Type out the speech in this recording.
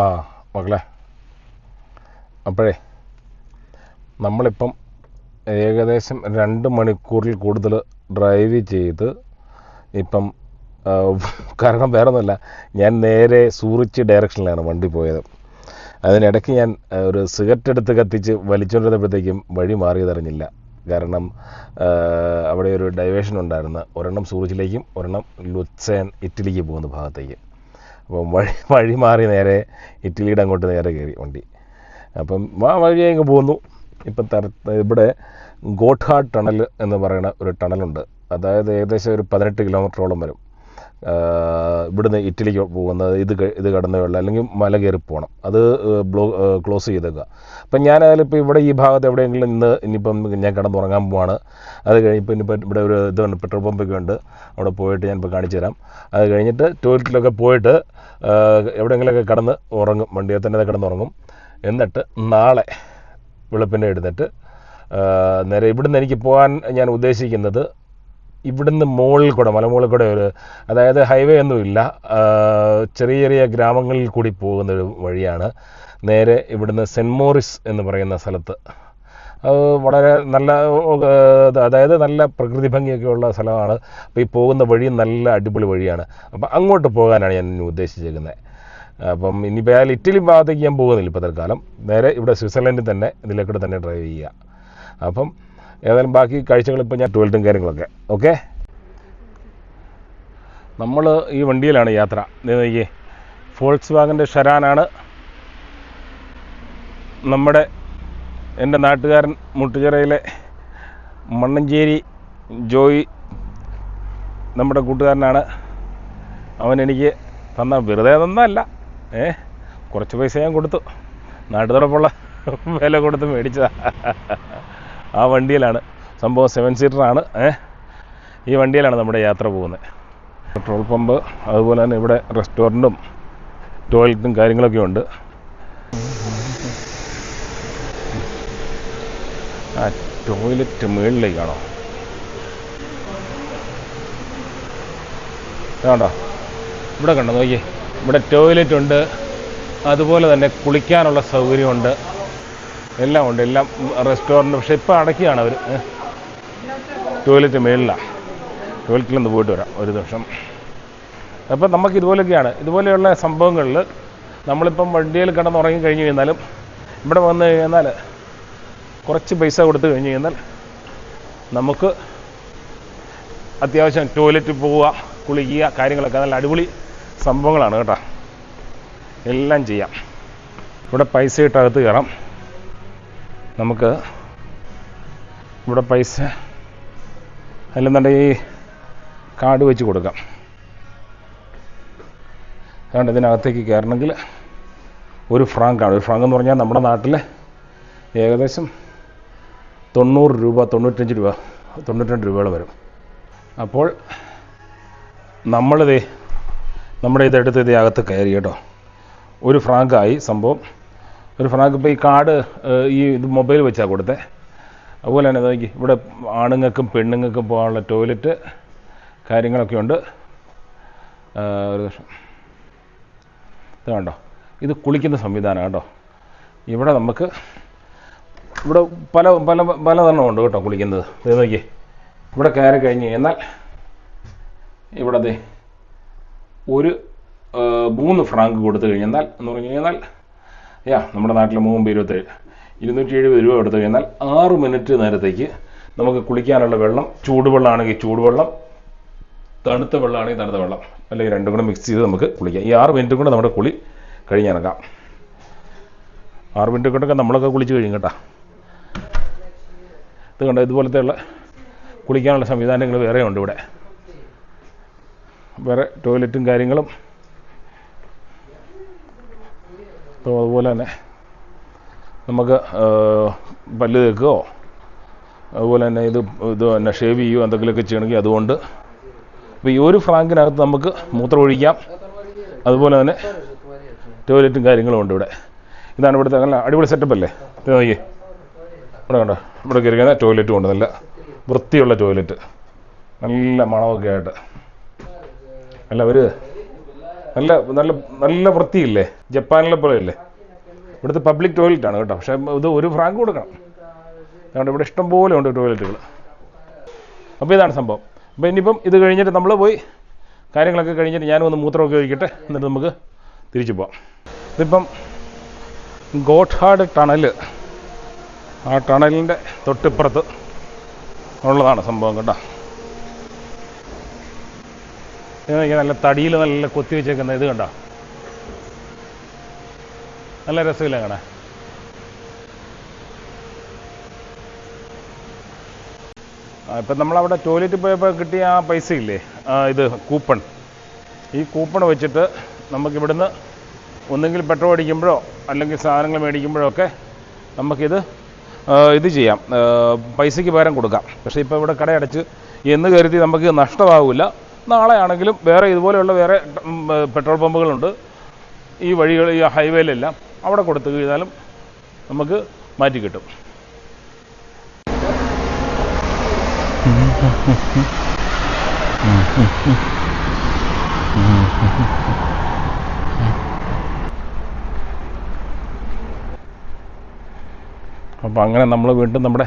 ആ മകളെ. അപ്പോഴേ നമ്മളിപ്പം ഏകദേശം രണ്ട് മണിക്കൂറിൽ കൂടുതൽ ഡ്രൈവ് ചെയ്ത് ഇപ്പം കാരണം വേറെ ഒന്നുമല്ല ഞാൻ നേരെ സൂറിച്ച് ഡയറക്ഷനിലാണ് വണ്ടി പോയത്. അതിനിടയ്ക്ക് ഞാൻ ഒരു സിഗരറ്റ് എടുത്ത് കത്തിച്ച് വലിച്ചുകൊണ്ടിരുന്നപ്പോഴത്തേക്കും വഴി മാറിയതറിഞ്ഞില്ല. കാരണം അവിടെ ഒരു ഡൈവേഷൻ ഉണ്ടായിരുന്നു. ഒരെണ്ണം സൂറിച്ചിലേക്കും ഒരെണ്ണം ലുത്സേൻ ഇറ്റലിക്ക് പോകുന്ന ഭാഗത്തേക്ക്. അപ്പം വഴി വഴി മാറി നേരെ ഇറ്റലിയുടെ അങ്ങോട്ട് നേരെ കയറി വണ്ടി. അപ്പം ആ വഴി അങ്ങ് പോകുന്നു ഇപ്പം തര ഇവിടെ ഗോട്ട്ഹാട്ട് ടണൽ എന്ന് പറയുന്ന ഒരു ടണലുണ്ട്. അതായത് ഏകദേശം ഒരു പതിനെട്ട് കിലോമീറ്ററോളം വരും. ഇവിടുന്ന് ഇറ്റലിക്ക് പോകുന്നത് ഇത് ഇത് കടന്നേ വെള്ളം അല്ലെങ്കിൽ മല കയറി പോകണം അത് ബ്ലോ ക്ലോസ് ചെയ്തേക്കുക. അപ്പം ഞാൻ അതിലിപ്പോൾ ഇവിടെ ഈ ഭാഗത്ത് എവിടെയെങ്കിലും ഇന്ന് ഇനിയിപ്പം ഞാൻ കിടന്നുറങ്ങാൻ പോവാണ്. അത് കഴിഞ്ഞിപ്പോൾ ഇനിയിപ്പോൾ ഇവിടെ ഒരു ഇതുണ്ട് പെട്രോൾ പമ്പൊക്കെ ഉണ്ട്. അവിടെ പോയിട്ട് ഞാനിപ്പോൾ കാണിച്ചു തരാം. അത് കഴിഞ്ഞിട്ട് ടോയ്ലറ്റിലൊക്കെ പോയിട്ട് എവിടെയെങ്കിലുമൊക്കെ കിടന്ന് ഉറങ്ങും. വണ്ടിയെ തന്നെ കിടന്നുറങ്ങും. എന്നിട്ട് നാളെ വെളുപ്പിന്റെ എഴുന്നേറ്റ് നേരെ ഇവിടുന്ന് എനിക്ക് പോകാൻ ഞാൻ ഉദ്ദേശിക്കുന്നത് ഇവിടുന്ന് മുകളിൽ കൂടെ മലമുകളിൽ കൂടെ ഒരു അതായത് ഹൈവേ ഒന്നുമില്ല ചെറിയ ചെറിയ ഗ്രാമങ്ങളിൽ കൂടി പോകുന്ന ഒരു വഴിയാണ്. നേരെ ഇവിടുന്ന് സെന്റ് മോറിസ് എന്ന് പറയുന്ന സ്ഥലത്ത്. അത് വളരെ നല്ല അതായത് നല്ല പ്രകൃതി ഭംഗിയൊക്കെ ഉള്ള സ്ഥലമാണ്. അപ്പോൾ ഈ പോകുന്ന വഴി നല്ല അടിപൊളി വഴിയാണ്. അപ്പോൾ അങ്ങോട്ട് പോകാനാണ് ഞാൻ ഉദ്ദേശിച്ചിരിക്കുന്നത് അപ്പം ഇനിയിപ്പോൾ അയാൾ ഇറ്റലി ഭാഗത്തേക്ക് ഞാൻ പോകുന്നില്ല ഇപ്പോൾ തൽക്കാലം. നേരെ ഇവിടെ സ്വിറ്റ്സർലൻഡിൽ തന്നെ ഇതിലേക്കൂടെ തന്നെ ഡ്രൈവ് ചെയ്യുക. അപ്പം ഏതായാലും ബാക്കി കാഴ്ചകൾ ഇപ്പോൾ ഞാൻ ട്വൽത്തും കാര്യങ്ങളൊക്കെ. ഓക്കെ നമ്മൾ ഈ വണ്ടിയിലാണ് യാത്ര. നോക്കിയേ. ഫോൾക്സ് വാഗന്റെ ഷരാനാണ് നമ്മുടെ എന്റെ നാട്ടുകാരൻ മുട്ടുചിറയിലെ മണ്ണഞ്ചേരി ജോയി നമ്മുടെ കൂട്ടുകാരനാണ്. അവൻ എനിക്ക് തന്ന വെറുതെ തന്നല്ല ഏ? കുറച്ച് പൈസ ഞാൻ കൊടുത്തു. നാട്ടുതുറപ്പുള്ള വില കൊടുത്ത് മേടിച്ചതാ. ആ വണ്ടിയിലാണ്. സംഭവം സെവൻ ആണ്. ഈ വണ്ടിയിലാണ് നമ്മുടെ യാത്ര പോകുന്നത്. പെട്രോൾ പമ്പ് അതുപോലെ തന്നെ ഇവിടെ റെസ്റ്റോറന്റും ടോയ്ലറ്റും കാര്യങ്ങളൊക്കെ ഉണ്ട്. ആ ടോയ്ലറ്റ് മുകളിലേക്കാണോ? കണ്ടോ ഇവിടെ കണ്ടോ? നോക്കിയേ. ഇവിടെ ടോയ്ലറ്റ് ഉണ്ട്. അതുപോലെ തന്നെ കുളിക്കാനുള്ള സൗകര്യമുണ്ട്. എല്ലാം ഉണ്ട് എല്ലാം റെസ്റ്റോറന്റ് പക്ഷേ ഇപ്പോൾ അടയ്ക്കുകയാണ് അവർ ടോയ്ലറ്റ് മേളിലാണ് ടോയ്ലറ്റിലൊന്ന് പോയിട്ട് വരാം ഒരു നിമിഷം. അപ്പം നമുക്ക് ഇതുപോലെയൊക്കെയാണ്. ഇതുപോലെയുള്ള സംഭവങ്ങളിൽ നമ്മളിപ്പം വണ്ടിയിൽ കിടന്ന് ഉറങ്ങി കഴിഞ്ഞ് കഴിഞ്ഞാലും ഇവിടെ വന്നു കഴിഞ്ഞാൽ കുറച്ച് പൈസ കൊടുത്തു കഴിഞ്ഞ് കഴിഞ്ഞാൽ നമുക്ക് അത്യാവശ്യം ടോയ്ലറ്റിൽ പോവുക കുളിക്കുക കാര്യങ്ങളൊക്കെ നല്ല അടിപൊളി സംഭവങ്ങളാണ് കേട്ടോ. എല്ലാം ചെയ്യാം. ഇവിടെ പൈസ ഇട്ട് അകത്ത് കയറാം. നമുക്ക് ഇവിടെ പൈസ അല്ലെന്നുണ്ടെങ്കിൽ ഈ കാർഡ് വെച്ച് കൊടുക്കാം. അതുകൊണ്ട് ഇതിനകത്തേക്ക് കയറണമെങ്കിൽ ഒരു ഫ്രാങ്കാണ് ഒരു ഫ്രാങ്ക് എന്ന് പറഞ്ഞാൽ നമ്മുടെ നാട്ടിൽ ഏകദേശം തൊണ്ണൂറ് രൂപ തൊണ്ണൂറ്റഞ്ച് രൂപ തൊണ്ണൂറ്റിരണ്ട് രൂപയോളം വരും. അപ്പോൾ നമ്മളിതേ നമ്മുടെ ഇതെടുത്ത് ഇതേ അകത്ത് കയറി കേട്ടോ. ഒരു ഫ്രാങ്കായി സംഭവം. ഒരു ഫ്രാങ്ക് ഇപ്പോൾ ഈ കാർഡ് ഈ ഇത് മൊബൈൽ വെച്ചാൽ കൊടുത്തേ. അതുപോലെ തന്നെ നോക്കി ഇവിടെ ആണുങ്ങൾക്കും പെണ്ണുങ്ങൾക്കും പോകാനുള്ള ടോയ്ലറ്റ് കാര്യങ്ങളൊക്കെ ഉണ്ട്. ഒരു ഇത് കണ്ടോ? ഇത് കുളിക്കുന്ന സംവിധാനം കേട്ടോ. ഇവിടെ നമുക്ക് ഇവിടെ പല പല പലതെണ്ണം ഉണ്ട് കേട്ടോ കുളിക്കുന്നത്. ഇത് നോക്കി ഇവിടെ കയറി കഴിഞ്ഞ് എന്നാൽ ഇവിടെ ഒരു മൂന്ന് ഫ്രാങ്ക് കൊടുത്തു കഴിഞ്ഞാൽ എന്ന് പറഞ്ഞു കഴിഞ്ഞാൽ യാ നമ്മുടെ നാട്ടിൽ മൂമ്പ് ഇരുപത്തേഴ് ഇരുന്നൂറ്റി എഴുപത് രൂപ എടുത്തു കഴിഞ്ഞാൽ ആറ് മിനിറ്റ് നേരത്തേക്ക് നമുക്ക് കുളിക്കാനുള്ള വെള്ളം ചൂടുവെള്ളമാണെങ്കിൽ ചൂടുവെള്ളം തണുത്ത വെള്ളമാണെങ്കിൽ തണുത്ത വെള്ളം അല്ലെങ്കിൽ രണ്ടും കൂടെ മിക്സ് ചെയ്ത് നമുക്ക് കുളിക്കാം. ഈ ആറ് മിനിറ്റും കൂടെ നമ്മുടെ കുളി കഴിഞ്ഞിറങ്ങാം. ആറ് മിനിറ്റ് കൊണ്ടൊക്കെ നമ്മളൊക്കെ കുളിച്ച് കഴിയും കേട്ടോ. ഇത് കണ്ടോ ഇതുപോലത്തെ ഉള്ള കുളിക്കാനുള്ള സംവിധാനങ്ങൾ വേറെ ഉണ്ട് ഇവിടെ. വേറെ ടോയ്ലറ്റും കാര്യങ്ങളും അപ്പോൾ അതുപോലെ തന്നെ നമുക്ക് പല്ല് തേക്കുകയോ അതുപോലെ തന്നെ ഇത് ഇത് തന്നെ ഷേവ് ചെയ്യുകയോ എന്തെങ്കിലുമൊക്കെ ചെയ്യണമെങ്കിൽ അതുകൊണ്ട് അപ്പോൾ ഈ ഒരു ഫ്രാങ്കിനകത്ത് നമുക്ക് മൂത്രം ഒഴിക്കാം അതുപോലെ തന്നെ ടോയ്ലറ്റും കാര്യങ്ങളും ഉണ്ട് ഇവിടെ. ഇതാണ് ഇവിടുത്തെ നല്ല അടിപൊളി സെറ്റപ്പ് അല്ലേ? ഇത് നോക്കിയേ. ഇവിടെ കണ്ടോ? ഇവിടെ കയറിക്കുന്ന ടോയ്ലറ്റും ഉണ്ട്. നല്ല വൃത്തിയുള്ള ടോയ്ലറ്റ്. നല്ല മണമൊക്കെ ആയിട്ട്. അല്ല ഒരു നല്ല നല്ല നല്ല വൃത്തിയില്ലേ? ജപ്പാനിലെ പോലെയല്ലേ? ഇവിടുത്തെ പബ്ലിക് ആണ് കേട്ടോ. പക്ഷേ ഇത് ഒരു ഫ്രാങ്ക് കൊടുക്കണം. അതുകൊണ്ട് ഇവിടെ ഇഷ്ടം പോലെ ഉണ്ട് ടോയ്ലറ്റുകൾ അപ്പോൾ ഇതാണ് സംഭവം. അപ്പോൾ ഇനിയിപ്പം ഇത് കഴിഞ്ഞിട്ട് നമ്മൾ പോയി കാര്യങ്ങളൊക്കെ കഴിഞ്ഞിട്ട് ഞാനും ഒന്ന് മൂത്രമൊക്കെ ഒഴിക്കട്ടെ. എന്നിട്ട് നമുക്ക് തിരിച്ചു പോവാം. ഇതിപ്പം ഗോട്ട്ഹാഡ് ടണൽ ആ ടണലിന്റെ തൊട്ടിപ്പുറത്ത് ഉള്ളതാണ് സംഭവം കേട്ടോ. നല്ല തടിയിൽ നല്ല കൊത്തി വെച്ചേക്കുന്ന ഇത് കണ്ടോ? നല്ല രസമില്ല കാണാൻ? ഇപ്പം നമ്മളവിടെ ടോയ്ലറ്റിൽ പോയപ്പോൾ കിട്ടിയ ആ പൈസ ഇല്ലേ ഇത് കൂപ്പൺ ഈ കൂപ്പൺ വെച്ചിട്ട് നമുക്കിവിടുന്ന് ഒന്നെങ്കിൽ പെട്രോൾ അടിക്കുമ്പോഴോ അല്ലെങ്കിൽ സാധനങ്ങൾ മേടിക്കുമ്പോഴോ ഒക്കെ നമുക്കിത് ഇത് ചെയ്യാം. പൈസയ്ക്ക് പകരം കൊടുക്കാം. പക്ഷേ ഇപ്പോൾ ഇവിടെ കടയടച്ച് എന്ന് കരുതി നമുക്ക് നഷ്ടമാവില്ല. നാളെ ആണെങ്കിലും വേറെ ഇതുപോലെയുള്ള വേറെ പെട്രോൾ പമ്പുകളുണ്ട്. ഈ വഴികൾ ഈ ഹൈവേയിലെല്ലാം അവിടെ കൊടുത്തു കഴിഞ്ഞാലും നമുക്ക് മാറ്റി കിട്ടും. അപ്പോൾ അങ്ങനെ നമ്മൾ വീണ്ടും നമ്മുടെ